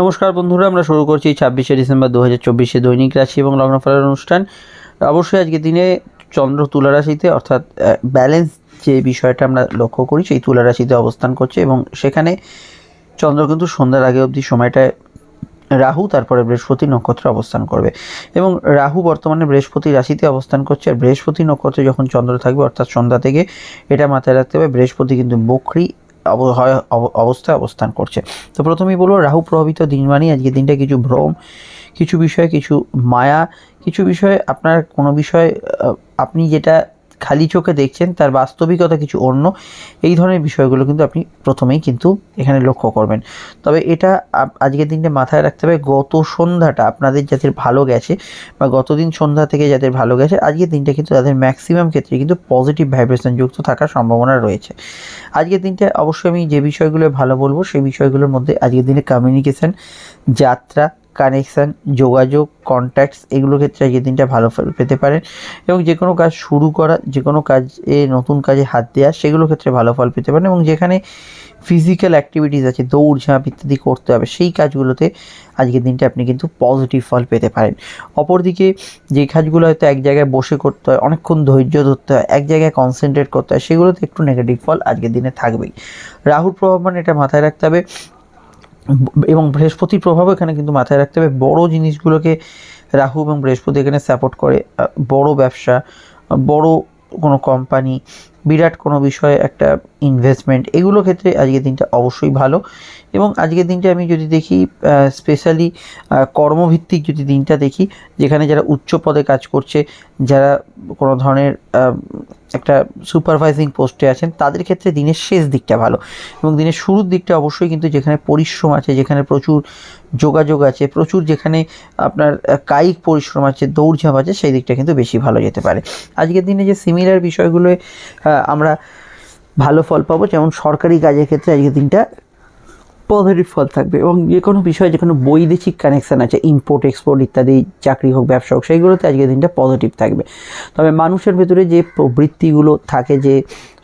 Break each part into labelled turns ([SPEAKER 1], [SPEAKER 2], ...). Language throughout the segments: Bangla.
[SPEAKER 1] নমস্কার বন্ধুরা, আমরা শুরু করছি ছাব্বিশে ডিসেম্বর দু হাজার চব্বিশে দৈনিক রাশি এবং লগ্নফলের অনুষ্ঠান। অবশ্যই আজকে দিনে চন্দ্র তুলা রাশিতে, অর্থাৎ ব্যালেন্স যে বিষয়টা আমরা লক্ষ্য করি, সেই তুলা রাশিতে অবস্থান করছে এবং সেখানে চন্দ্র কিন্তু সন্ধ্যার আগে অবধি সময়টায় রাহু, তারপরে বৃহস্পতি নক্ষত্রে অবস্থান করবে এবং রাহু বর্তমানে বৃহস্পতি রাশিতে অবস্থান করছে। আর বৃহস্পতি নক্ষত্রে যখন চন্দ্র থাকবে, অর্থাৎ সন্ধ্যা থেকে এটা মাথায় রাখতে হবে, বৃহস্পতি কিন্তু বকরি অবস্থায় অবস্থান করছে। তো প্রথমেই বলব, রাহু প্রভাবিত দিন মানে আজকে দিনটা কিছু ভ্রম, কিছু বিষয়ে, কিছু মায়া, কিছু বিষয়ে আপনার কোনো বিষয়ে আপনি যেটা খালি চোখে দেখছেন, তার বাস্তবিকতা কিছু অন্য। এই ধরনের বিষয়গুলো কিন্তু আপনি প্রথমেই কিন্তু এখানে লক্ষ্য করবেন। তবে এটা আজকের দিনটা মাথায় রাখতে হবে, গত সন্ধ্যাটা আপনাদের যাদের ভালো গেছে বা গতদিন সন্ধ্যা থেকে যাদের ভালো গেছে, আজকের দিনটা কিন্তু তাদের ম্যাক্সিমাম ক্ষেত্রে কিন্তু পজিটিভ ভাইব্রেশন যুক্ত থাকার সম্ভাবনা রয়েছে। আজকের দিনটা অবশ্যই আমি যে বিষয়গুলো ভালো বলব, সেই বিষয়গুলোর মধ্যে আজকের দিনে কমিউনিকেশন যাত্রা কানেকশান যোগাযোগ কন্ট্যাক্টস এগুলোর ক্ষেত্রে আজকের দিনটা ভালো ফল পেতে পারেন এবং যে কোনো কাজ শুরু করা, যে কোনো কাজে, নতুন কাজে হাত দেওয়া সেগুলোর ক্ষেত্রে ভালো ফল পেতে পারেন এবং যেখানে ফিজিক্যাল অ্যাক্টিভিটিস আছে, দৌড় ঝাঁপ ইত্যাদি করতে হবে, সেই কাজগুলোতে আজকের দিনটা আপনি কিন্তু পজিটিভ ফল পেতে পারেন। অপরদিকে যে কাজগুলো হয়তো এক জায়গায় বসে করতে হয়, অনেকক্ষণ ধৈর্য ধরতে হয়, এক জায়গায় কনসেন্ট্রেট করতে হয়, সেগুলোতে একটু নেগেটিভ ফল আজকের দিনে থাকবেই। রাহুর প্রভাব মানে এটা মাথায় রাখতে হবে এবং বৃহস্পতির প্রভাবও এখানে কিন্তু মাথায় রাখতে হবে। বড় জিনিসগুলোকে রাহু এবং বৃহস্পতি এখানে সাপোর্ট করে। বড় ব্যবসা, বড় কোনো কোম্পানি বিরাট কোনো বিষয়ে একটা ইনভেস্টমেন্ট এগুলো ক্ষেত্রে আজকের দিনটা অবশ্যই ভালো। এবং আজকের দিনটা আমি যদি দেখি স্পেশালি কর্মভিত্তিক যদি দিনটা দেখি, যেখানে যারা উচ্চ পদে কাজ করছে, যারা কোনো ধরনের একটা সুপারভাইজিং পোস্টে আছেন, তাদের ক্ষেত্রে দিনের শেষ দিকটা ভালো। এবং দিনের শুরুর দিকটা অবশ্যই কিন্তু যেখানে পরিশ্রম আছে, যেখানে প্রচুর যোগাযোগ আছে, প্রচুর যেখানে আপনার কায়িক পরিশ্রম আছে, দৌড়ঝাঁপ আছে, সেই দিকটা কিন্তু বেশি ভালো যেতে পারে। আজকের দিনে যে সিমিলার বিষয়গুলো আমরা ভালো ফল পাবো, যেমন সরকারি কাজের ক্ষেত্রে আজকের দিনটা পজিটিভ ফল থাকবে এবং যে কোনো বিষয়ে যে কোনো বৈদেশিক কানেকশান আছে ইম্পোর্ট এক্সপোর্ট ইত্যাদি, চাকরি হোক, ব্যবসা হোক, সেইগুলোতে আজকের দিনটা পজিটিভ থাকবে। তবে মানুষের ভেতরে যে প্রবৃত্তিগুলো থাকে, যে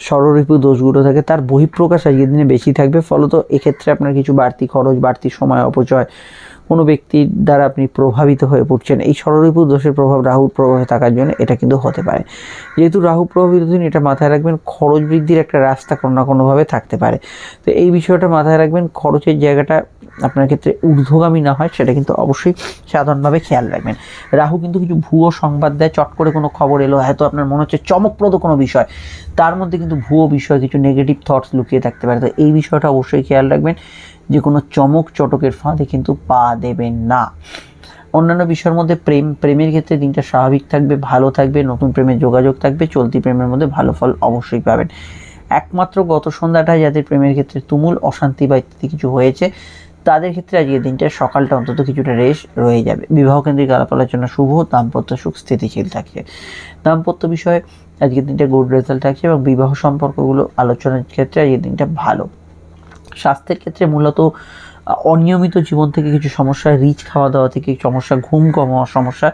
[SPEAKER 1] ষড়রিপু দোষগুলো থাকে, তার বহিঃপ্রকাশ আজকের দিনে বেশি থাকবে। ফলত এক্ষেত্রে আপনার কিছু বাড়তি খরচ, বাড়তি সময়, অপচয় কোনো ব্যক্তির দ্বারা আপনি প্রভাবিত হয়ে পড়ছেন, এই ষড়রিপু দোষের প্রভাব রাহুর প্রভাবে থাকার জন্য এটা কিন্তু হতে পারে। যেহেতু রাহু প্রভাবিত দিন, এটা মাথায় রাখবেন খরচ বৃদ্ধির একটা রাস্তা কোনো না কোনোভাবে থাকতে পারে। তো এই বিষয়টা মাথায় রাখবেন, খরচের জায়গাটা আপনার ক্ষেত্রে ঊর্ধ্বগামী না হয়, সেটা কিন্তু অবশ্যই সাধারণভাবে খেয়াল রাখবেন। রাহু কিন্তু কিছু ভুয়ো সংবাদ দেয়, চট করে কোনো খবর এলো, হয়তো আপনার মনে হচ্ছে চমকপ্রদ কোনো বিষয়, তার মধ্যে কিন্তু ভুয়ো বিষয়, কিছু নেগেটিভ থটস লুকিয়ে থাকতে পারে। তো এই বিষয়টা অবশ্যই খেয়াল রাখবেন। যে কোনো চমক চটকের ফাঁদে কিন্তু পা দেবেন না। অন্যান্য বিষয়ের মধ্যে প্রেম, প্রেমের ক্ষেত্রে দিনটা স্বাভাবিক থাকবে, ভালো থাকবে, নতুন প্রেমের যোগাযোগ থাকবে, চলতি প্রেমের মধ্যে ভালো ফল অবশ্যই পাবেন। একমাত্র গত সন্ধ্যাটায় যাদের প্রেমের ক্ষেত্রে তুমুল অশান্তি বা ইত্যাদি কিছু হয়েছে, তাদের ক্ষেত্রে আজকের দিনটা সকালটা অন্তত কিছুটা রেশ রয়ে যাবে। বিবাহ কেন্দ্রিক আলাপালার জন্য শুভ, দাম্পত্য সুখ স্থিতিশীল থাকছে দাম্পত্য বিষয়ে আজকের দিনটা গুড রেজাল্ট থাকছে এবং বিবাহ সম্পর্কগুলো আলোচনার ক্ষেত্রে আজকের দিনটা ভালো। স্বাস্থ্যের ক্ষেত্রে মূলত অনিয়মিত জীবন থেকে কিছু সমস্যা রিচ খাওয়া দাওয়া থেকে সমস্যা, ঘুম কম হওয়ার সমস্যা,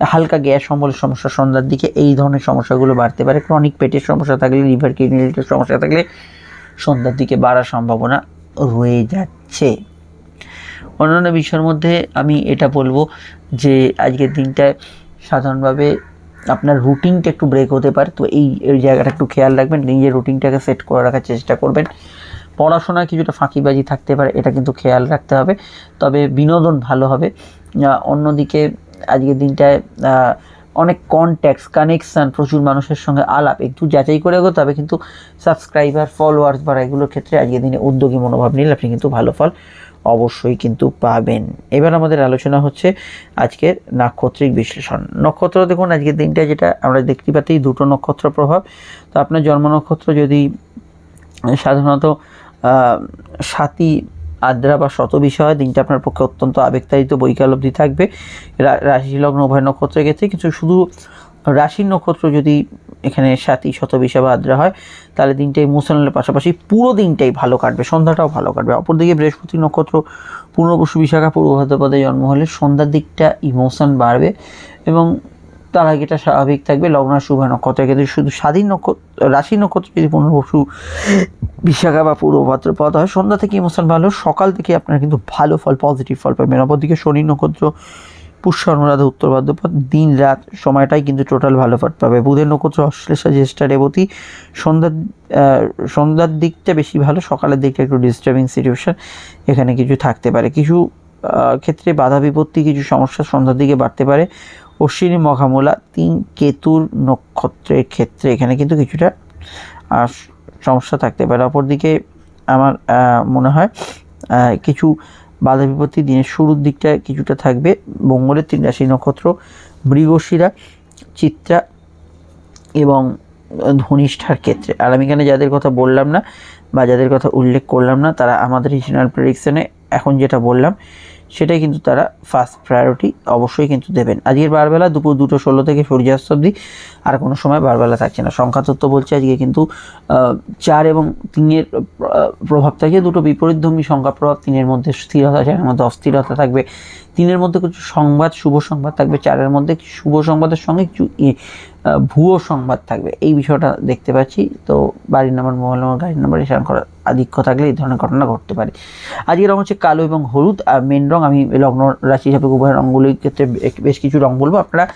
[SPEAKER 1] হালকা গ্যাস অম্বলের সমস্যা, সন্ধ্যার দিকে এই ধরনের সমস্যাগুলো বাড়তে পারে। ক্রনিক পেটের সমস্যা থাকলে লিভার কিডনি রিলেটেড সমস্যা থাকলে সন্ধ্যার দিকে বাড়ার সম্ভাবনা রয়ে যাচ্ছে। অন্যান্য বিষয়ের মধ্যে আমি এটা বলব যে, আজকের দিনটায় সাধারণভাবে আপনার রুটিনটা একটু ব্রেক হতে পারে। তো এই এই জায়গাটা একটু খেয়াল রাখবেন। নিজের রুটিনটাকে সেট করে রাখার চেষ্টা করবেন। পড়াশোনায় কিছুটা ফাঁকিবাজি থাকতে পারে, এটা কিন্তু খেয়াল রাখতে হবে। তবে বিনোদন ভালো হবে। অন্যদিকে আজকের দিনটায় অনেক কন্ট্যাক্টস কানেকশান প্রচুর মানুষের সঙ্গে আলাপ, একটু যাচাই করে এগোতে হবে, কিন্তু সাবস্ক্রাইবার ফলোয়ার্স বা এগুলোর ক্ষেত্রে আজকের দিনে উদ্যোগী মনোভাব নিলে আপনি কিন্তু ভালো ফল অবশ্যই কিন্তু পাবেন। এবার আমাদের আলোচনা হচ্ছে আজকের নাক্ষত্রিক বিশ্লেষণ। নক্ষত্র দেখুন, আজকের দিনটা যেটা আমরা দেখতে পাচ্ছি, দুটো নক্ষত্র প্রভাব। তো আপনার জন্ম নক্ষত্র যদি সাধারণত সাতী আদ্রা বা শত বিষয়, দিনটা আপনার পক্ষে অত্যন্ত আবেগতাড়িত বৈকালব্ধি থাকবে। রাশি লগ্ন উভয় নক্ষত্রের ক্ষেত্রে কিন্তু শুধু রাশির নক্ষত্র যদি এখানে সাতী শত বিষয় বা আদ্রা হয়, তাহলে দিনটা ইমোশনালের পাশাপাশি পুরো দিনটাই ভালো কাটবে, সন্ধ্যাটাও ভালো কাটবে। অপরদিকে বৃহস্পতি নক্ষত্র পূর্ণবসু বিশাখা পূর্ব ভাদ্রপদে জন্ম হলে সন্ধ্যার দিকটা ইমোশন বাড়বে এবং তার আগে এটা স্বাভাবিক থাকবে, লগ্ন শুভ নক্ষত্রের ক্ষেত্রে শুধু স্বাধীন নক্ষত্র, রাশি নক্ষত্র যদি পুনর্বসু বিশাখা বা পূর্ব ভাদ্রপদ হয় সন্ধ্যা থেকে ইমোশন ভালো, সকাল থেকে আপনারা কিন্তু ভালো ফল পজিটিভ ফল পাবেন। অপরদিকে শনি নক্ষত্র, পুষ্য অনুরাধা, উত্তর ভাদ্রপদ দিন রাত সময়টাই কিন্তু টোটাল ভালো ফল পাবে। বুধের নক্ষত্র, অশ্লেষা, জ্যেষ্ঠা, রেবতী, সন্ধ্যার সন্ধ্যার দিকটা বেশি ভালো, সকালের দিকটা একটু ডিস্টার্বিং সিচুয়েশন এখানে কিছু থাকতে পারে। কিছু ক্ষেত্রে বাধা বিপত্তি, কিছু সমস্যা সন্ধ্যার দিকে বাড়তে পারে। অশ্বিনী মঘামূলা তিন কেতুর নক্ষত্রের ক্ষেত্রে এখানে কিন্তু কিছুটা সমস্যা থাকতে পারে। অপরদিকে আমার মনে হয় কিছু বাধা বিপত্তি দিনের শুরুর দিকটা কিছুটা থাকবে। মঙ্গলের তিন রাশি নক্ষত্র, মৃগশিরা, চিত্রা এবং ধনিষ্ঠার ক্ষেত্রে। আর আমি এখানে যাদের কথা বললাম না বা যাদের কথা উল্লেখ করলাম না, তারা আমাদের রিজনাল প্রেডিকশনে এখন যেটা বললাম সেটাই কিন্তু তারা ফার্স্ট প্রায়োরিটি অবশ্যই কিন্তু দেবেন। আজকের বারবেলা দুপুর দুটো ষোলো থেকে সূর্যাস্ত অবধি আর কোনো সময় বারবেলা থাকছে না। সংখ্যা তত্ত্ব বলছে আজকে কিন্তু চার এবং তিনের প্রভাব থাকে। দুটো বিপরীতধর্মী সংখ্যা প্রভাব তিনের মধ্যে স্থিরতা, চারের মধ্যে অস্থিরতা থাকবে। তিনের মধ্যে কিছু সংবাদ, শুভ সংবাদ থাকবে। চারের মধ্যে শুভ সংবাদের সঙ্গে কিছু ভুয়ো সংবাদ থাকবে। এই বিষয়টা দেখতে পাচ্ছি। তো বাড়ির নাম্বার, মোবাইল নাম্বার, গাড়ির নাম্বার রিটার্ন করার আধিক্য থাকলে এই ধরনের ঘটনা ঘটতে পারে। আজকের রং হচ্ছে কালো এবং হলুদ। আর মেন রং আমি লগ্ন রাশি হিসাবে উভয় রঙগুলির ক্ষেত্রে বেশ কিছু রং বলব। আপনারা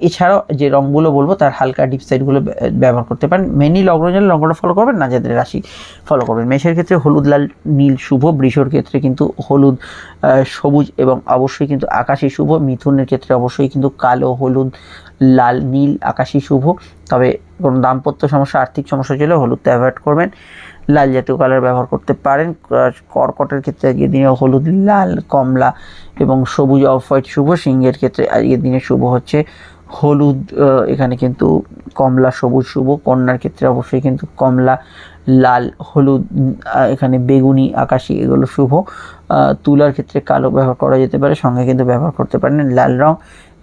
[SPEAKER 1] এছাড়াও যে রঙগুলো বলব, তার হালকা ডিপ সাইডগুলো ব্য- ব্যবহার করতে পারেন। মেনলি লগ্ন জানলে লগ্নটা ফলো করবেন না যাদের রাশি ফলো করবেন? মেষের ক্ষেত্রে হলুদ, লাল, নীল শুভ। বৃষর ক্ষেত্রে কিন্তু হলুদ সবুজ এবং অবশ্যই কিন্তু আকাশী শুভ। মিথুনের ক্ষেত্রে অবশ্যই কিন্তু কালো, হলুদ লাল, নীল, আকাশী, শুভ। তবে কোনো দাম্পত্য সমস্যা, আর্থিক সমস্যা চলে হলুদটা অ্যাভয়েড করবেন। লাল জাতীয় কালার ব্যবহার করতে পারেন। কর্কটের ক্ষেত্রে আজকের দিনে হলুদ, লাল, কমলা এবং সবুজ অফ হোয়াইট শুভ। সিংহের ক্ষেত্রে আজকের দিনে শুভ হচ্ছে হলুদ। এখানে কিন্তু কমলা, সবুজ, শুভ। কন্যার ক্ষেত্রে অবশ্যই কিন্তু কমলা, লাল, হলুদ এখানে বেগুনি, আকাশি, এগুলো শুভ। তুলার ক্ষেত্রে কালো ব্যবহার করা যেতে পারে, সঙ্গে কিন্তু ব্যবহার করতে পারেন লাল রং।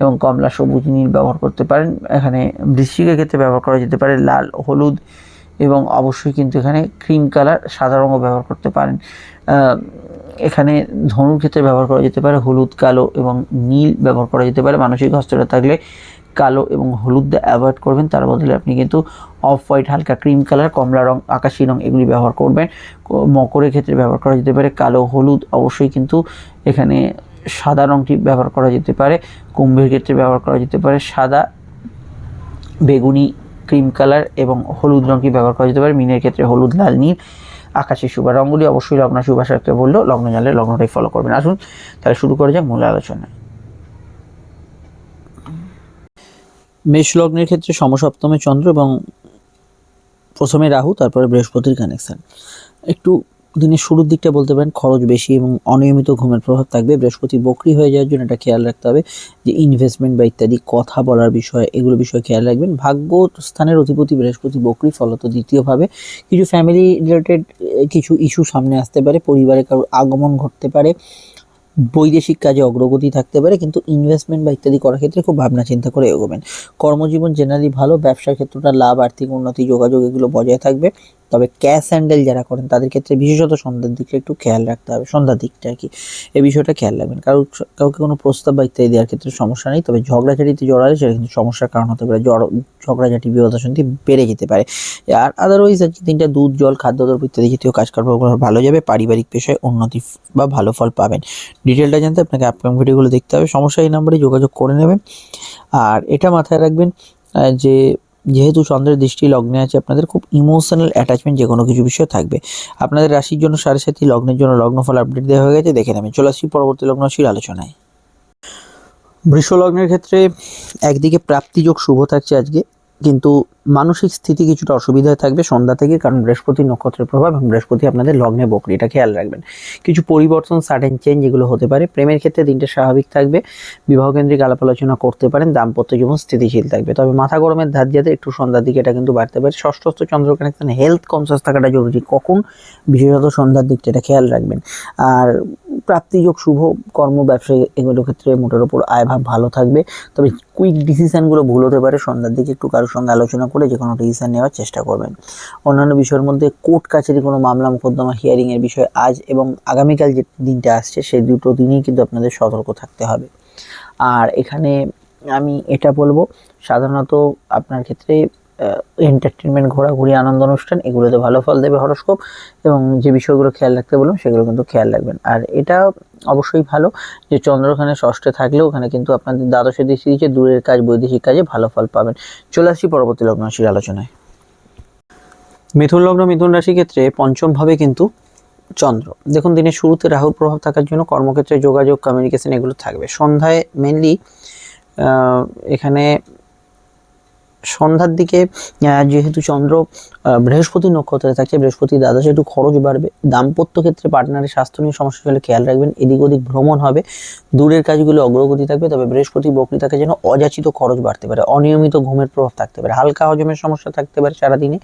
[SPEAKER 1] এবং কমলা সবুজ নীল ব্যবহার করতে পারেন। এখানে বৃশ্চিকের ক্ষেত্রে ব্যবহার করা যেতে পারে লাল, হলুদ এবং অবশ্যই কিন্তু এখানে ক্রিম কালার সাদা রঙও ব্যবহার করতে পারেন। এখানে ধনুর ক্ষেত্রে ব্যবহার করা যেতে পারে হলুদ, কালো এবং নীল ব্যবহার করা যেতে পারে। মানসিক অস্থিরতা থাকলে কালো এবং হলুদ অ্যাভয়েড করবেন। তার বদলে আপনি কিন্তু অফ হোয়াইট হালকা ক্রিম কালার, কমলা রং, আকাশি রং এগুলি ব্যবহার করবেন। মকরের ক্ষেত্রে ব্যবহার করা যেতে পারে কালো, হলুদ। অবশ্যই কিন্তু এখানে সাদা রংটি ব্যবহার করা যেতে পারে, কুম্ভের ক্ষেত্রে ব্যবহার করা যেতে পারে, সাদা, বেগুনি, ক্রিম কালার এবং হলুদ রঙটি ব্যবহার করা যেতে পারে, মিনের ক্ষেত্রে হলুদ, লাল, নীল, আকাশি শুভা রঙগুলি অবশ্যই লগ্ন শুভা সাথে বললেও লগ্ন জানলে লগ্নটাই ফলো করবেন। আসুন, তাহলে শুরু করা যাক মূল আলোচনা মেষ লগ্নের ক্ষেত্রে সমসপ্তমে চন্দ্র এবং প্রথমে রাহু, তারপরে বৃহস্পতির কানেকশান একটু দিনের শুরুর দিকটা বলতে পারেন খরচ বেশি এবং অনিয়মিত ঘুমের প্রভাব থাকবে। বৃহস্পতি বকরি হয়ে যাওয়ার জন্য এটা খেয়াল রাখতে হবে যে ইনভেস্টমেন্ট বা ইত্যাদি কথা বলার বিষয়, এগুলো বিষয়ে খেয়াল রাখবেন। ভাগ্য স্থানের অধিপতি বৃহস্পতি বকরি ফলত দ্বিতীয়ভাবে কিছু ফ্যামিলি রিলেটেড কিছু ইস্যু সামনে আসতে পারে। পরিবারে কারোর আগমন ঘটতে পারে। বৈদেশিক কাজে অগ্রগতি থাকতে পারে। কিন্তু ইনভেস্টমেন্ট বা ইত্যাদি করার ক্ষেত্রে খুব ভাবনা চিন্তা করে এগোবেন। কর্মজীবন জেনারেলি ভালো। ব্যবসার ক্ষেত্রটা লাভ, আর্থিক উন্নতি, যোগাযোগ, এগুলো বজায় থাকবে। তবে ক্যাশ হ্যান্ডেল যারা করেন, তাদের ক্ষেত্রে বিশেষত সন্ধ্যার দিকটা একটু খেয়াল রাখতে হবে। সন্ধ্যার দিকটা আর কি, এই বিষয়টা খেয়াল রাখবেন। কারও কাউকে কোনো প্রস্তাব বা ইত্যাদি দেওয়ার ক্ষেত্রে সমস্যা নেই, তবে ঝগড়াঝাটিতে জড়ালে সেটা কিন্তু সমস্যার কারণ হতে পারে। জড়, ঝগড়াঝাটি বিরোধ অশান্তি বেড়ে যেতে পারে। আর আদারওয়াইজ আজকে দিনটা দুধ, জল, খাদ্যদ্রব্য ইত্যাদি জাতীয় কাজকর্মগুলো ভালো যাবে, পারিবারিক পেশায় উন্নতি বা ভালো ফল পাবেন। ডিটেলটা জানতে আপনাকে আপকামিং ভিডিওগুলো দেখতে হবে। সমস্যা এই নাম্বারে যোগাযোগ করে নেবেন। আর এটা মাথায় রাখবেন যে যেহেতু চন্দ্রের দৃষ্টি লগ্নে আছে, আপনাদের খুব ইমোশনাল অ্যাটাচমেন্ট যে কোনো কিছু বিষয় থাকবে। আপনাদের রাশির জন্য সাড়ে সাথী লগ্নের জন্য লগ্নফল আপডেট দেওয়া হয়ে গেছে, দেখে নেবেন। চলে আসি পরবর্তী লগ্ন রাশির আলোচনায়। বৃষ্ণ লগ্নের ক্ষেত্রে একদিকে প্রাপ্তিযোগ শুভ থাকছে আজকে কিন্তু মানসিক স্থিতি কিছুটা অসুবিধায় থাকবে সন্ধ্যা থেকে, কারণ বৃহস্পতি নক্ষত্রের প্রভাব এবং বৃহস্পতি আপনাদের লগ্নে বকরি, এটা খেয়াল রাখবেন। কিছু পরিবর্তন সাডেন চেঞ্জ এগুলো হতে পারে, প্রেমের ক্ষেত্রে দিনটা স্বাভাবিক থাকবে বিবাহ কেন্দ্রিক আলাপ আলোচনা করতে পারেন, দাম্পত্য জীবন স্থিতিশীল থাকবে। তবে মাথা গরমের ধার যাতে একটু সন্ধ্যার দিকে এটা কিন্তু বাড়তে পারে। ষষ্ঠস্থ চন্দ্র কানেকশন হেলথ কনসিয়াস থাকাটা জরুরি। কখন? বিশেষত সন্ধ্যার দিকটা, এটা খেয়াল রাখবেন। আর প্রাপ্তিযোগ, শুভ কর্ম, ব্যবসায়ী এগুলোর ক্ষেত্রে মোটের ওপর আয়ভাব ভালো থাকবে। তবে কুইক ডিসিশনগুলো ভুল হতে পারে, সন্ধ্যার দিকে একটু কারোর সঙ্গে আলোচনা করে যে কোনো ডিসিশন নেওয়ার চেষ্টা করবেন। অন্যান্য বিষয়ের মধ্যে কোর্ট কাছারি কোনো মামলা মোকদ্দমা হিয়ারিংয়ের বিষয়ে আজ এবং আগামীকাল যে দিনটা আসছে, সেই দুটো দিনই কিন্তু আপনাদের সতর্ক থাকতে হবে। আর এখানে আমি এটা বলব, সাধারণত আপনার ক্ষেত্রে এন্টারটেনমেন্ট ঘোরাঘুরি, আনন্দ অনুষ্ঠান, এগুলোতে ভালো ফল দেবে হরস্কোপ এবং যে বিষয়গুলো খেয়াল রাখতে বললাম, সেগুলো কিন্তু খেয়াল রাখবেন। আর এটা অবশ্যই ভালো যে চন্দ্রখানে ষষ্ঠে থাকলেও ওখানে কিন্তু আপনাদের দ্বাদশে দৃষ্টি দিচ্ছে দূরের কাজ, বৈদেশিক কাজে ভালো ফল পাবেন। চলে আসছি পরবর্তী লগ্ন রাশির আলোচনায়। মিথুন লগ্ন, মিথুন রাশি ক্ষেত্রে পঞ্চম ভাবে কিন্তু চন্দ্র। দেখুন, দিনের শুরুতে রাহুর প্রভাব থাকার জন্য কর্মক্ষেত্রে যোগাযোগ কমিউনিকেশন এগুলো থাকবে। সন্ধ্যায় মেনলি এখানে সন্ধ্যার দিকে যেহেতু চন্দ্র বৃহস্পতি নক্ষত্রে থাকছে, বৃহস্পতি দ্বাদশে একটু খরচ বাড়বে। দাম্পত্য ক্ষেত্রে পার্টনারের স্বাস্থ্য নিয়ে সমস্যা হলে খেয়াল রাখবেন, এদিক ওদিক ভ্রমণ হবে। দূরের কাজগুলো অগ্রগতি থাকবে, তবে বৃহস্পতি বকরি থাকার জন্য অযাচিত খরচ বাড়তে পারে, অনিয়মিত ঘুমের প্রভাব থাকতে পারে, হালকা হজমের সমস্যা থাকতে পারে সারাদিনে।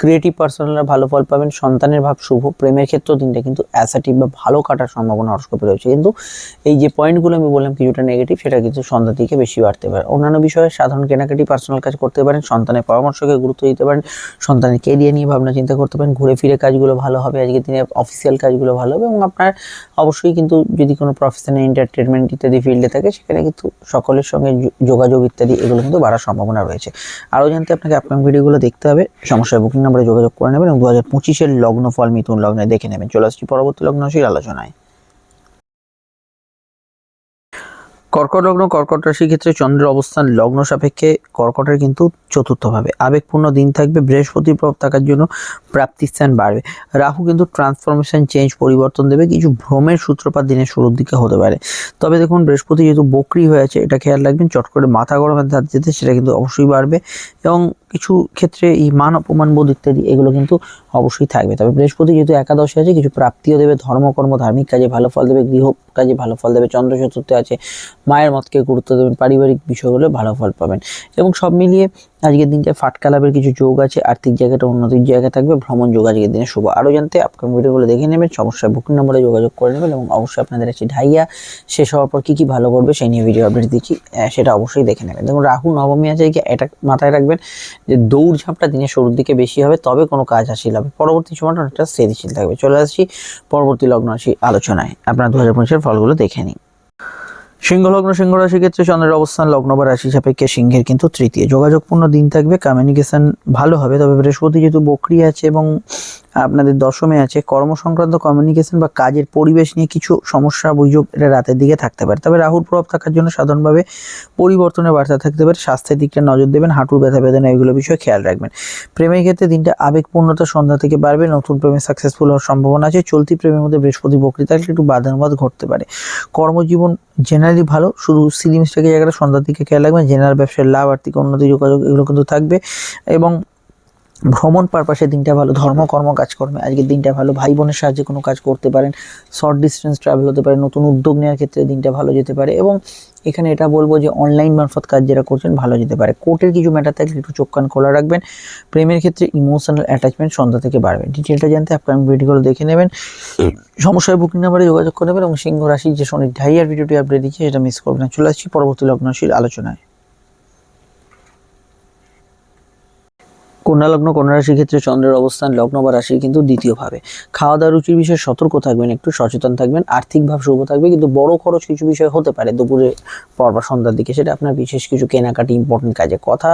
[SPEAKER 1] ক্রিয়েটিভ পার্সোনালরা ভালো ফল পাবেন, সন্তানের ভাব শুভ, প্রেমের ক্ষেত্রেও দিনটা কিন্তু অ্যাসাটিভ বা ভালো কাটার সম্ভাবনা হরস্কোপে রয়েছে। কিন্তু এই যে পয়েন্টগুলো আমি বললাম কিছুটা নেগেটিভ সেটা কিন্তু সন্ধ্যা দিকে বেশি বাড়তে পারে। অন্যান্য বিষয়ে সাধারণ কেনাকাটি পার্সোনাল কাজ করতে পারেন, সন্তানের পরামর্শকে গুরুত্ব দিতে পারেন, সন্তানের কেরিয়ার নিয়ে ভাবনা চিন্তা করতে পারেন, ঘুরে ফিরে কাজগুলো ভালো হবে, আজকের দিনে অফিসিয়াল কাজগুলো ভালো হবে এবং আপনার অবশ্যই কিন্তু যদি কোনো প্রফেশনাল এন্টারটেনমেন্ট ইত্যাদি ফিল্ডে থাকে, সেখানে কিন্তু সকলের সঙ্গে যোগাযোগ ইত্যাদি, এগুলো কিন্তু বাড়ার সম্ভাবনা রয়েছে। আরও জানতে আপনাকে আপকামিং ভিডিওগুলো দেখতে হবে সমস্যায় বুকিং নাম্বারে যোগাযোগ করে নেবেন এবং দু হাজার পঁচিশের লগ্ন ফল মিথুন লগ্নে দেখে নেবেন। চলে আসছি পরবর্তী লগ্ন সেই আলোচনায়। কর্কট লগ্ন, কর্কট রাশির ক্ষেত্রে চন্দ্রের অবস্থান লগ্ন সাপেক্ষে কর্কটের কিন্তু চতুর্থভাবে। আবেগপূর্ণ দিন থাকবে বৃহস্পতির প্রভাব থাকার জন্য প্রাপ্তিস্থান বাড়বে। রাহু কিন্তু ট্রান্সফরমেশন চেঞ্জ পরিবর্তন দেবে, কিছু ভ্রমের সূত্রপাত দিনের শুরুর দিকে হতে পারে। তবে দেখুন, বৃহস্পতি যেহেতু বকরি হয়ে আছে, এটা খেয়াল রাখবেন, চট করে মাথা গরমের ধার যেতে সেটা কিন্তু অবশ্যই বাড়বে এবং কিছু ক্ষেত্রে এই মান অপমান, বোধ ইত্যাদি, এগুলো কিন্তু অবশ্যই থাকবে। তবে বৃহস্পতি যেহেতু একাদশে আছে, কিছু প্রাপ্তিও দেবে, ধর্মকর্ম, ধার্মিক কাজে ভালো ফল দেবে, গৃহ কাজে ভালো ফল দেবে, চন্দ্র চতুর্থে আছে মায়ের মতকে গুরুত্ব দেবেন, পারিবারিক বিষয়গুলো ভালো ফল পাবেন। এবং সব মিলিয়ে আজকের দিনটা ফাটকা লাভের কিছু যোগ আছে, আর্থিক জায়গাটা উন্নতির জায়গা থাকবে, ভ্রমণ যোগ আজকের দিনে শুভ। আরও জানতে আপনার ভিডিওগুলো দেখে নেবেন সমস্যার বুকিং নম্বরে যোগাযোগ করে নেবেন এবং অবশ্যই আপনাদের আছে ঢাইয়া শেষ হওয়ার পর কী কী ভালো করবে সেই নিয়ে ভিডিও আপডেট দিচ্ছি সেটা অবশ্যই দেখে নেবেন। দেখুন, রাহু নবমী আছে কি এটা মাথায় রাখবেন যে দৌড়ঝাঁপটা দিনের শুরুর দিকে বেশি হবে, তবে কোনো কাজ হাসিল হবে পরবর্তী সময়টা অনেকটা স্থিতিশীল থাকবে। চলে আসছি পরবর্তী লগ্ন আসি আলোচনায়। আপনার দু হাজার পঁচিশের ফলগুলো দেখে নিন। সিংহ লগ্ন সিংহ রাশির ক্ষেত্রে চন্দ্রের অবস্থান লগ্ন বা রাশি সাপেক্ষে সিংহের কিন্তু তৃতীয়। যোগাযোগপূর্ণ দিন থাকবে কমিউনিকেশন ভালো হবে, তবে বৃহস্পতি যেহেতু বকরি আছে এবং আপনাদের দশমে আছে কর্ম সংক্রান্ত কমিউনিকেশন বা কাজের পরিবেশ নিয়ে কিছু সমস্যা, অভিযোগ এটা রাতের দিকে থাকতে পারে। তবে রাহুর প্রভাব থাকার জন্য সাধারণভাবে পরিবর্তনের বার্তা থাকতে পারে। স্বাস্থ্যের দিকটা নজর দেবেন, হাঁটুর ব্যথা, বেদনা এগুলো বিষয়ে খেয়াল রাখবেন। প্রেমের ক্ষেত্রে দিনটা আবেগপূর্ণতা সন্ধ্যা থেকে বাড়বে। নতুন প্রেমে সাকসেসফুল হওয়ার সম্ভাবনা আছে। চলতি প্রেমের মধ্যে বৃহস্পতি বকরি থাকলে একটু বাদানুবাদ ঘটতে পারে। কর্মজীবন জেনারেলি ভালো। শুধু সিলিমিস্টাকে জায়গাটা সন্ধ্যার দিকে খেয়াল রাখবেন। জেনারেল ব্যবসার লাভ, আর্থিক উন্নতি, যোগাযোগ এগুলো কিন্তু থাকবে। এবং ভ্রমণ পারপাসে দিনটা ভালো ধর্মকর্ম কাজকর্মে। আজকের দিনটা ভালো, ভাই বোনের সাহায্যে কোনো কাজ করতে পারেন। শর্ট ডিস্টেন্স ট্রাভেল হতে পারে, নতুন উদ্যোগ নেওয়ার ক্ষেত্রে দিনটা ভালো যেতে পারে। এবং এখানে এটা বলব যে অনলাইন মারফত কাজ যারা করছেন, ভালো যেতে পারে। কোর্টের কিছু ম্যাটার থাকলে একটু চোখ কান খোলা রাখবেন। প্রেমের ক্ষেত্রে ইমোশনাল অ্যাটাচমেন্ট সন্ধ্যা থেকে বাড়বে। ডিটেলটা জানতে আপকামিং ভিডিওগুলো দেখে নেবেন। সমস্যায় বুকিং নাম্বারে যোগাযোগ করে নেবেন এবং সিংহ রাশির যে শনি ঢাইয়ার ভিডিওটি আপডেট দিচ্ছে, সেটা মিস করবেন চলে আসছি পরবর্তী লগ্নশীল আলোচনায়। কন্যা লগ্ন, কন্যা রাশির ক্ষেত্রে চন্দ্রের অবস্থান, লগ্ন বা রাশির কিন্তু দ্বিতীয়ভাবে। খাওয়া দাওয়া রুচির বিষয়ে সতর্ক থাকবেন, একটু সচেতন থাকবেন, আর্থিক ভাব শুভ থাকবে, কিন্তু বড় খরচ কিছু বিষয় হতে পারে। দুপুরে পর বা সন্ধ্যার দিকে সেটা আপনার বিশেষ কিছু কেনাকাটি ইম্পর্টেন্ট কাজে। কথা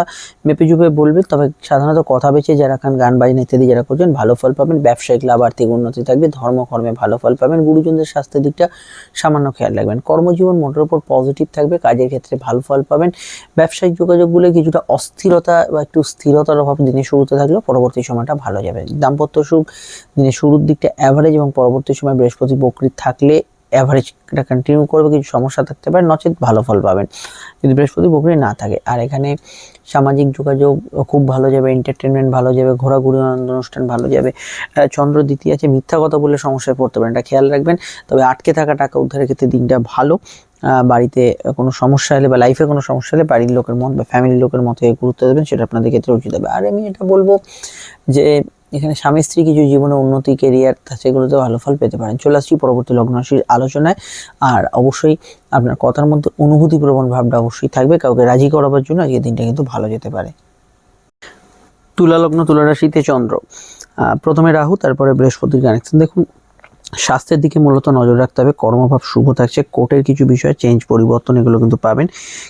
[SPEAKER 1] মেপে চুপে বলবেন, তবে সাধারণত কথা বেঁচে যারা খান, গান বাজনা ইত্যাদি যারা করছেন, ভালো ফল পাবেন, ব্যবসায়িক লাভ, আর্থিক উন্নতি থাকবে, ধর্মকর্মে ভালো ফল পাবেন, গুরুজনদের স্বাস্থ্যের দিকটা সামান্য খেয়াল রাখবেন। কর্মজীবন মোটের উপর পজিটিভ থাকবে, কাজের ক্ষেত্রে ভালো ফল পাবেন, ব্যবসায়িক যোগাযোগগুলো কিছুটা অস্থিরতা বা একটু স্থিরতার অভাব দিনের শুরুতে থাকলেও পরবর্তী সময়টা ভালো যাবে। দাম্পত্য সুখ দিনের শুরুর দিকটা অ্যাভারেজ এবং পরবর্তী সময় বৃহস্পতি বকরি থাকলে অ্যাভারেজটা কন্টিনিউ করবে, কিছু সমস্যা থাকতে পারে, নচেত ভালো ফল পাবেন। যদি বৃহস্পতি বকরি না থাকে, আর এখানে সামাজিক যোগাযোগ খুব ভালো যাবে এন্টারটেনমেন্ট ভালো যাবে, ঘোরাঘুরি আনন্দ অনুষ্ঠান ভালো যাবে চন্দ্র দ্বিতীয় আছে, মিথ্যা কথা বলে সমস্যায় পড়তে পারেন, এটা খেয়াল রাখবেন। তবে আটকে থাকা টাকা উদ্ধারের ক্ষেত্রে দিনটা ভালো। বাড়িতে কোনো সমস্যা হলে বা লাইফে কোনো সমস্যা হলে বাড়ির লোকের মত বা ফ্যামিলির লোকের মতে গুরুত্ব দেবেন, সেটা আপনাদের ক্ষেত্রে উচিত হবে। আর আমি এটা বলব যে এখানে স্বামী স্ত্রী কিছু জীবনে উন্নতি কেরিয়ার সেগুলোতে ভালো ফল পেতে পারেন। চলে আসছি পরবর্তী লগ্ন রাশির আলোচনায়। আর অবশ্যই আপনার কথার মধ্যে অনুভূতি প্রবণ ভাবটা অবশ্যই থাকবে। কাউকে রাজি করাবার জন্য আজকের দিনটা কিন্তু ভালো যেতে পারে। তুলা লগ্ন, তুলা রাশিতে চন্দ্র। প্রথমে রাহু, তারপরে বৃহস্পতির কানেকশন দেখুন স্বাস্থ্যের দিকে মূলত নজর রাখতে হবে। কর্মভাব শুভ থাকছে, কোর্টের কিছু বিষয় চেঞ্জ পরিবর্তন এগুলো কিন্তু পাবেন।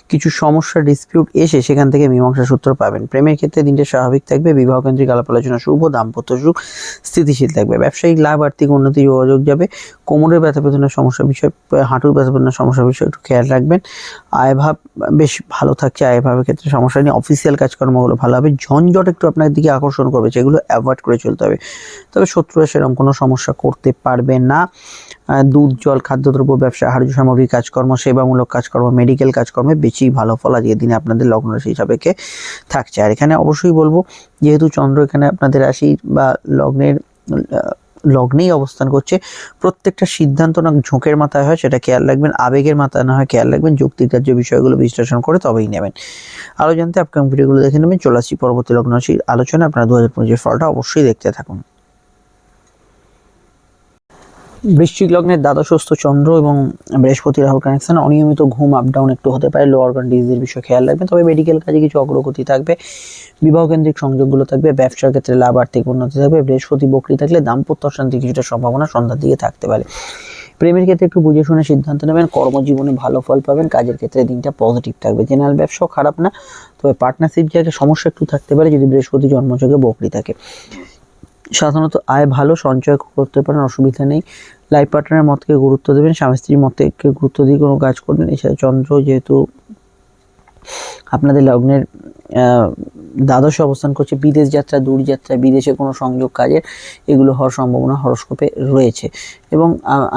[SPEAKER 1] কিছু সমস্যা ডিসপিউট এসে সেখান থেকে মীমাংসা সূত্র পাবেন। প্রেমের ক্ষেত্রে দিনটা স্বাভাবিক থাকবে বিবাহ কেন্দ্রিক আলাপ আলোচনা শুভ, দাম্পত্য সুখ স্থিতিশীল থাকবে। ব্যবসায়িক লাভ, আর্থিক উন্নতি, যোগাযোগ যাবে। কোমরের ব্যথা বেদনার সমস্যা বিষয়, হাঁটুর ব্যথা বেদনার সমস্যা বিষয়, একটু খেয়াল রাখবেন। আয়ভাব বেশ ভালো থাকছে, আয়ভাবের ক্ষেত্রে সমস্যা নেই। অফিসিয়াল কাজকর্মগুলো ভালো হবে। ঝঞ্ঝট একটু আপনার দিকে আকর্ষণ করবে, সেগুলো অ্যাভয়েড করে চলতে হবে। তবে শত্রুরা সেরকম কোনো সমস্যা করতে পারবে না। দুধ, জল, খাদ্যদ্রব্য, ব্যবসা, আহার্য সামগ্রী, কাজকর্ম, সেবামূলক কাজকর্ম মেডিকেল কাজকর্মে বেশি ভালো ফল আজকের দিনে আপনাদের লগ্ন রাশি কে থাকছে। আর এখানে অবশ্যই বলব, যেহেতু চন্দ্র এখানে আপনাদের রাশি বা লগ্নের লগ্নেই অবস্থান করছে, প্রত্যেকটা সিদ্ধান্ত না ঝোঁকের মাথায় হয়, সেটা খেয়াল রাখবেন। আবেগের মাথায় না হয়, খেয়াল রাখবেন। যুক্তিগ্রাহ্য বিষয়গুলো বিশ্লেষণ করে তবেই নেবেন। আরও জানতে আপকামিং ভিডিওগুলো দেখে নেবেন। চলে আসছি পরবর্তী লগ্ন আলোচনা আপনারা দু হাজার পঁচিশের ফলটা অবশ্যই দেখতে থাকুন। বৃশ্চিক লগ্নের দ্বাদশস্থ চন্দ্র এবং বৃহস্পতি রাহুল কানেকশন অনিয়মিত ঘুম আপ ডাউন একটু হতে পারে লো অর্গান ডিজিজের বিষয়ে খেয়াল রাখবেন। তবে মেডিকেল কাজে কিছু অগ্রগতি থাকবে বিবাহ কেন্দ্রিক সংযোগগুলো থাকবে, ব্যবসার ক্ষেত্রে লাভ আর্থিক উন্নতি থাকবে, বৃহস্পতি বকরি থাকলে দাম্পত্য অশান্তি কিছুটা সম্ভাবনা সন্ধ্যার দিকে থাকতে পারে। প্রেমের ক্ষেত্রে একটু বুঝে শুনে সিদ্ধান্ত নেবেন, কর্মজীবনে ভালো ফল পাবেন, কাজের ক্ষেত্রে দিনটা পজিটিভ থাকবে। জেনারেল ব্যবসাও খারাপ না, তবে পার্টনারশিপ জায়গায় সমস্যা একটু থাকতে পারে, যদি বৃহস্পতি জন্মযোগে বকরি থাকে। সাধারণত আয় ভালো, সঞ্চয় করতে পারেন, অসুবিধা নেই। লাইফ পার্টনারের মতকে গুরুত্ব দেবেন, স্বামী স্ত্রীর মতকে গুরুত্ব দিয়ে কোনো কাজ করবেন এছাড়া চন্দ্র যেহেতু আপনাদের লগ্নের দ্বাদশে অবস্থান করছে, বিদেশ যাত্রা, দূর যাত্রা, বিদেশে কোনো সংযোগ কাজের, এগুলো হওয়ার সম্ভাবনা হরস্কোপে রয়েছে। এবং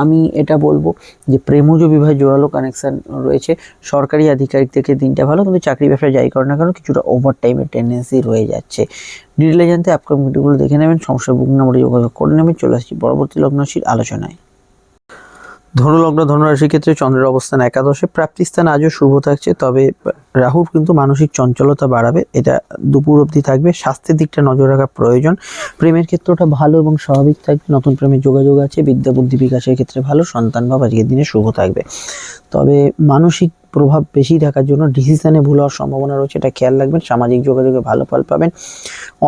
[SPEAKER 1] আমি এটা বলব যে প্রেমজ বিবাহে জোরালো কানেকশন রয়েছে। সরকারি আধিকারিক থেকে দিনটা ভালো, কিন্তু চাকরি ব্যবসা যাই করে না কারণ কিছুটা ওভার টাইমের টেন্ডেন্সি রয়ে যাচ্ছে। ডিটেলে জানতে আপকামিং ভিডিওগুলো দেখে নেবেন সমস্যার বুক নাম্বারে যোগাযোগ করে নেবেন। চলে আসছি পরবর্তী লগ্নশীল আলোচনায়। ধনুলগ্ন ধনুরাশির ক্ষেত্রে চন্দ্রের অবস্থান একাদশে, প্রাপ্তিস্থান আজও শুভ থাকছে, তবে রাহুর কিন্তু মানসিক চঞ্চলতা বাড়াবে, এটা দুপুর অবধি থাকবে, স্বাস্থ্যের দিকটা নজর রাখা প্রয়োজন, প্রেমের ক্ষেত্রটা ভালো এবং স্বাভাবিক থাকবে, নতুন প্রেমের যোগাযোগ আছে, বিদ্যা বুদ্ধি বিকাশের ক্ষেত্রে ভালো, সন্তান ভাব আজকের দিনে শুভ থাকবে। তবে মানসিক প্রভাব বেশি থাকার জন্য ডিসিশনে ভুল হওয়ার সম্ভাবনা রয়েছে, এটা খেয়াল রাখবেন, সামাজিক যোগাযোগে ভালো ফল পাবেন,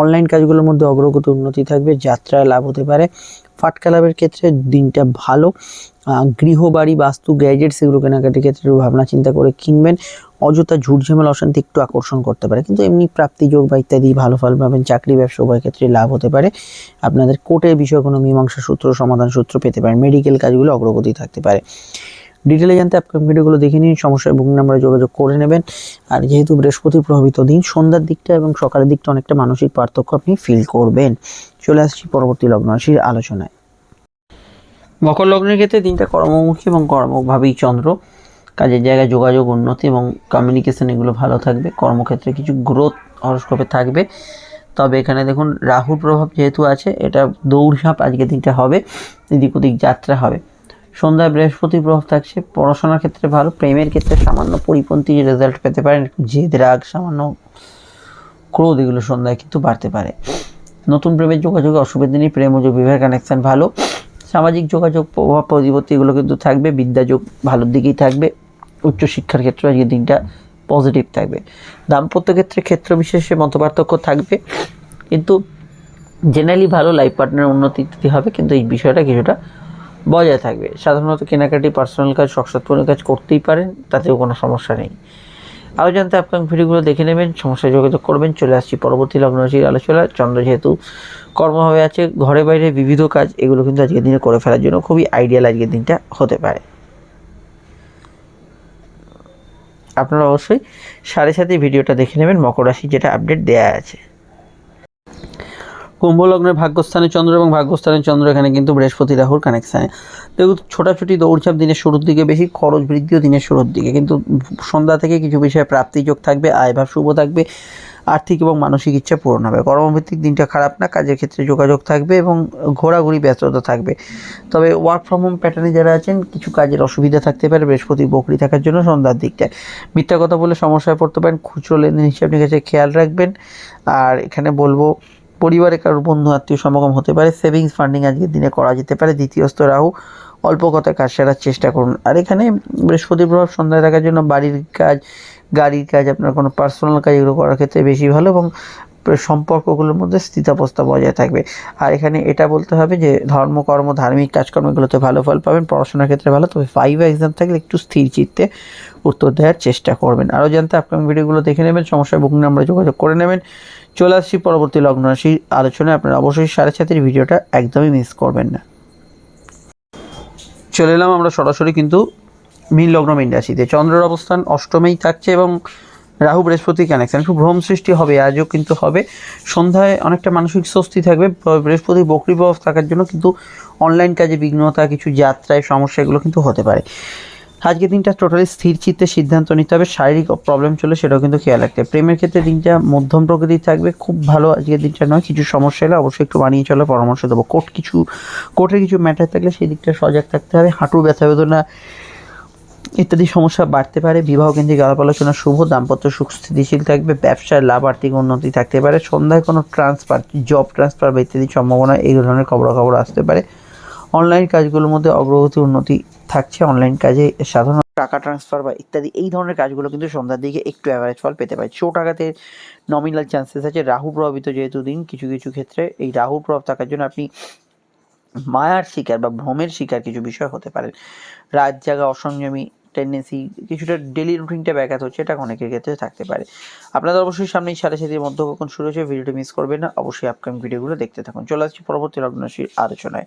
[SPEAKER 1] অনলাইন কাজগুলোর মধ্যে অগ্রগতি উন্নতি থাকবে, যাত্রায় লাভ হতে পারে ফাটকা লাভের ক্ষেত্রে দিনটা ভালো। গৃহবাড়ি, বাস্তু গ্যাজেট সেগুলো কেনাকাটির ক্ষেত্রে ভাবনা চিন্তা করে কিনবেন। অযথা ঝুটঝামেলা অশান্তি একটু আকর্ষণ করতে পারে। কিন্তু এমনি প্রাপ্তিযোগ বা ইত্যাদি ভালো ফল পাবেন। চাকরি, ব্যবসা উভয় ক্ষেত্রে লাভ হতে পারে। আপনাদের কোর্টের বিষয়ে কোনো মীমাংসা সূত্র, সমাধান সূত্র পেতে পারেন। মেডিকেল কাজগুলো অগ্রগতি থাকতে পারে। ডিটেলে জানতে আপকামিং ভিডিওগুলো দেখে নিন সমস্যায় বুকিং নাম্বারে যোগাযোগ করে নেবেন। আর যেহেতু বৃহস্পতি প্রভাবিত দিন, সন্ধ্যার দিকটা এবং সকালের দিকটা অনেকটা মানসিক পার্থক্য আপনি ফিল করবেন। চলে আসছি পরবর্তী লগ্ন রাশির আলোচনায়। মকর লগ্নের ক্ষেত্রে দিনটা কর্মমুখী এবং কর্মভাবেই চন্দ্র। কাজের জায়গায় যোগাযোগ, উন্নতি এবং কমিউনিকেশন এগুলো ভালো থাকবে। কর্মক্ষেত্রে কিছু গ্রোথ হরস্কোপে থাকবে। তবে এখানে দেখুন, রাহুর প্রভাব যেহেতু আছে, এটা দৌড়ঝাঁপ আজকে দিনটা হবে। এদিক ওদিক যাত্রা হবে। সন্ধ্যায় বৃহস্পতি প্রভাব থাকছে। পড়াশোনার ক্ষেত্রে ভালো, প্রেমের ক্ষেত্রে সামান্য পরিপন্থী রেজাল্ট পেতে পারেন, জেদ, রাগ, সামান্য ক্রোধ, এগুলো সন্ধ্যায় কিন্তু বাড়তে পারে। নতুন প্রেমের যোগাযোগে অসুবিধা নেই, প্রেম ও বিবাহের কানেকশান ভালো। সামাজিক যোগাযোগ প্রভাব প্রতিপত্তি এগুলো কিন্তু থাকবে বিদ্যাযোগ ভালোর দিকেই থাকবে। উচ্চশিক্ষার ক্ষেত্রে আজকে দিনটা পজিটিভ থাকবে। দাম্পত্য ক্ষেত্রে ক্ষেত্র বিশেষে মতপার্থক্য থাকবে। কিন্তু জেনারেলি ভালো লাইফ পার্টনার উন্নতি হবে, কিন্তু এই বিষয়টা কিছুটা বজায় থাকবে। সাধারণত কেনাকাটি পার্সোনাল কাজ, শখসাৎপূর্ণ কাজ করতেই পারেন, তাতেও কোনো সমস্যা নেই। আরও জানতে আপনার ভিডিওগুলো দেখে নেবেন, সমস্যায় যোগাযোগ করবেন, চলে আসছি পরবর্তী লগ্নরাশির আলোচনা চন্দ্র যেহেতু কর্মভাবে আছে, ঘরে বাইরে বিবিধ কাজ, এগুলো কিন্তু আজকের দিনে করে ফেলার জন্য খুবই আইডিয়াল আজকের দিনটা হতে পারে। আপনারা অবশ্যই সাড়ে সাথে ভিডিওটা দেখে নেবেন, মকর রাশি যেটা আপডেট দেয়া আছে। কুম্ভ লগ্নের ভাগ্যস্থানে চন্দ্র এবং ভাগ্যস্থানে চন্দ্র, এখানে কিন্তু বৃহস্পতি রাহুর কানেকশানে দেখুন, ছোটাছুটি দৌড়ঝাঁপ দিনের শুরুর দিকে বেশি, খরচ বৃদ্ধিও দিনের শুরুর দিকে। কিন্তু সন্ধ্যা থেকে কিছু বিষয়ে প্রাপ্তিযোগ থাকবে আয়ভাব শুভ থাকবে, আর্থিক এবং মানসিক ইচ্ছা পূরণ হবে। কর্মভিত্তিক দিনটা খারাপ না, কাজের ক্ষেত্রে যোগাযোগ থাকবে এবং ঘোরাঘুরি ব্যস্ততা থাকবে। তবে ওয়ার্ক ফ্রম হোম প্যাটার্নে যারা আছেন, কিছু কাজের অসুবিধা থাকতে পারে, বৃহস্পতি বকরি থাকার জন্য সন্ধ্যার দিকটায়। মিথ্যা কথা বলে সমস্যায় পড়তে পারেন, খুচরো লেনদেন হিসাব নিকাশে খেয়াল রাখবেন। আর এখানে বলব পরিবারে কারোর বন্ধু, আত্মীয় সমাগম হতে পারে সেভিংস ফান্ডিং আজকের দিনে করা যেতে পারে দ্বিতীয়স্থ রাহু, অল্প কথায় কাজ সেরার চেষ্টা করুন। আর এখানে বৃহস্পতির প্রভাব সন্ধ্যায় থাকার জন্য বাড়ির কাজ, গাড়ির কাজ, আপনার কোনো পার্সোনাল কাজ এগুলো করার ক্ষেত্রে বেশি ভালো এবং সম্পর্কগুলোর মধ্যে স্থিতাবস্থা বজায় থাকবে। আর এখানে এটা বলতে হবে যে ধর্মকর্ম ধার্মিক কাজকর্মগুলোতে ভালো ফল পাবেন, পড়াশোনার ক্ষেত্রে ভালো, তবে ফাইভ এক্সাম থাকলে একটু স্থির চিত্তে উত্তর দেওয়ার চেষ্টা করবেন। আরও জানতে আপকামিং ভিডিওগুলো দেখে নেবেন, সমস্যায় বুকিং নাম্বারে যোগাযোগ করে নেবেন। চলে আসছি পরবর্তী লগ্ন রাশির আলোচনায়। আপনারা অবশ্যই সাড়ে সাতের ভিডিওটা একদমই মিস করবেন না। চলে এলাম আমরা সরাসরি কিন্তু মীন লগ্ন, মীন রাশিতে। চন্দ্রের অবস্থান অষ্টমেই থাকছে এবং রাহু বৃহস্পতি কানেকশন একটু ভ্রম সৃষ্টি হবে, আজও কিন্তু হবে। সন্ধ্যায় অনেকটা মানসিক স্বস্তি থাকবে। বৃহস্পতি বকরি প্রভাব থাকার জন্য কিন্তু অনলাইন কাজে বিঘ্নতা, কিছু যাত্রায় সমস্যা, এগুলো কিন্তু হতে পারে। আজকে দিনটা টোটালি স্থির চিত্তে সিদ্ধান্ত নিতে হবে, শারীরিক প্রবলেম চলে সেটাও কিন্তু খেয়াল রাখতে প্রেমের ক্ষেত্রে দিনটা মধ্যম প্রকৃতির থাকবে, খুব ভালো আজকের দিনটা নয়, কিছু সমস্যা এলে অবশ্যই একটু মানিয়ে চলার পরামর্শ দেবো। কোর্ট কিছু কোর্টের কিছু ম্যাটার থাকলে সেই দিকটা সজাগ থাকতে হবে, হাঁটু ব্যথা বেদনা ইত্যাদি সমস্যা বাড়তে পারে বিবাহ কেন্দ্রিক আলাপ আলোচনা শুভ, দাম্পত্য সুখ স্থিতিশীল থাকবে ব্যবসায় লাভ আর্থিক উন্নতি থাকতে পারে, সন্ধ্যায় কোনো ট্রান্সফার জব ট্রান্সফার বা ইত্যাদির সম্ভাবনা, এই ধরনের খবরাখবর আসতে পারে। অনলাইন কাজগুলোর মধ্যে অগ্রগতি উন্নতি থাকছে অনলাইন কাজে সাধারণ টাকা ট্রান্সফার বা ইত্যাদি, এই ধরনের কাজগুলো কিন্তু সন্ধ্যার দিকে একটু অ্যাভারেজ ফল পেতে পারে। চোট আঘাতে নমিনাল চান্সেস আছে। রাহু প্রভাবিত যেহেতু দিন, কিছু কিছু ক্ষেত্রে এই রাহু প্রভাব থাকার জন্য আপনি মায়ার শিকার বা ভ্রমের শিকার কিছু বিষয় হতে পারেন রাত জাগা, অসংযমী টেন্ডেন্সি কিছুটা ডেলি রুটিনটা ব্যাঘাত হচ্ছে, এটা অনেকের ক্ষেত্রে থাকতে পারে। আপনাদের অবশ্যই সামনেই সাড়ে সাতির মধ্যে কখন শুরু হচ্ছে ভিডিওটি মিস করবেন না, অবশ্যই আপকামিং ভিডিওগুলো দেখতে থাকুন। চলে আসছি পরবর্তী লগ্নশীর আলোচনায়।